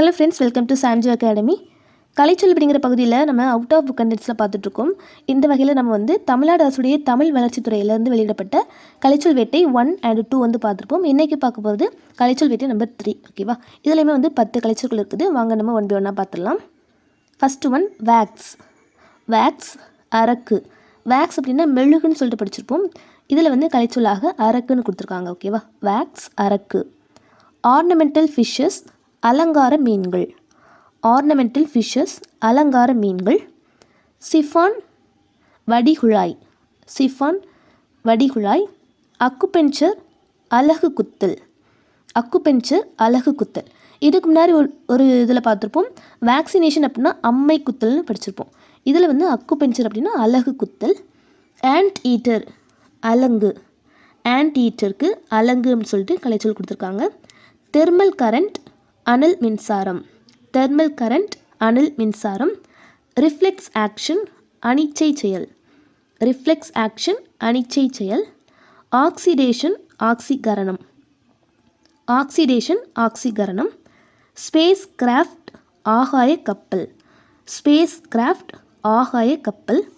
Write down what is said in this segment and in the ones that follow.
Hello friends welcome to Samji academy கலைச்சொல் அப்படிங்கிற பகுதியில் நம்ம அவுட் ஆஃப் புக் கண்டென்ட்ஸில் பார்த்துட்ருக்கோம் இந்த வகையில் நம்ம வந்து தமிழ்நாடு அரசுடைய தமிழ் வளர்ச்சித்துறையிலேருந்து வெளியிடப்பட்ட கலைச்சொல் வேட்டை ஒன் அண்ட் டூ வந்து பார்த்துருப்போம். இன்றைக்கி பார்க்க போகிறது கலைச்சொல் வேட்டை நம்பர் த்ரீ ஓகேவா இதுலையுமே வந்து பத்து கலைச்சொற்கள் இருக்குது. வாங்க நம்ம ஒன் பை ஒன்னாக பார்த்துடலாம். ஃபஸ்ட்டு ஒன் வேக்ஸ் வேக்ஸ் அரக்கு. வேக்ஸ் அப்படின்னா மெழுகுன்னு சொல்லிட்டு படிச்சிருப்போம். இதில் வந்து கலைச்சொல்லாக அரக்குன்னு கொடுத்துருக்காங்க ஓகேவா வேக்ஸ் அரக்கு. ஆர்னமெண்டல் ஃபிஷ்ஷஸ் அலங்கார மீன்கள். ஆர்னமெண்டல் ஃபிஷ்ஷஸ் அலங்கார மீன்கள். சிஃபான் வடிகுழாய். சிஃபான் வடிகுழாய். அக்குபென்ச்சர் அலகு குத்தல். அக்குபென்ச்சர் அலகு குத்தல். இதுக்கு முன்னாடி ஒரு ஒரு இதில் பார்த்துருப்போம். வேக்சினேஷன் அப்படின்னா அம்மை குத்தல்னு படிச்சிருப்போம். இதில் வந்து அக்குபென்ச்சர் அப்படின்னா அலகு குத்தல். ஆண்ட் ஈட்டர் அலங்கு. ஆண்ட் ஈட்டருக்கு அலங்குன்னு சொல்லிட்டு கலைச்சொல் கொடுத்துருக்காங்க. தெர்மல் கரண்ட் அனல் மின்சாரம். தெர்மல் கரண்ட் அனல் மின்சாரம். ரிஃப்ளெக்ஸ் ஆக்ஷன் அனிச்சை செயல். ரிஃப்ளெக்ஸ் ஆக்ஷன் அனிச்சை செயல். ஆக்சிடேஷன் ஆக்சிகரணம் ஆக்சிடேஷன் ஆக்சிகரணம் ஸ்பேஸ் கிராஃப்ட் ஆகாய கப்பல். ஸ்பேஸ் கிராஃப்ட் ஆகாய கப்பல்.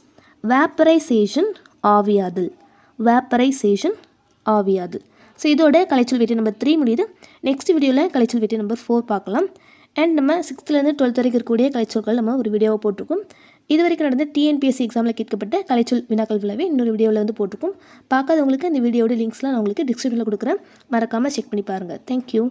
வேப்பரைசேஷன் ஆவியாதல். வேப்பரைசேஷன் ஆவியாதல். ஸோ இதோட கலைச்சல் வீட்டு நம்பர் த்ரீ முடியுது. நெக்ஸ்ட் வீடியோவில் கலைச்சல் வீட்டு நம்பர் ஃபோர் பார்க்கலாம். அண்ட் நம்ம சிக்ஸ்த்துலேருந்து டுவெல்த் வரைக்கும் இருக்கக்கூடிய கலைச்சொற்கள் நம்ம ஒரு வீடியோவை போட்டிருக்கோம். இது வரைக்கும் நடந்த டிஎன்பிஎஸ்சி எக்ஸாமில் கேட்கப்பட்ட கலைச்சொல் வினாக்கள் விளைவே இன்னொரு வீடியோவில் வந்து போட்டிருக்கோம். பார்க்காதவங்களுக்கு இந்த வீடியோட லிங்க்ஸ்லாம் நான் உங்களுக்கு டிஸ்கிரிப்ஷனில் கொடுக்குறேன். மறக்காமல் செக் பண்ணி பாருங்கள் தேங்க்யூ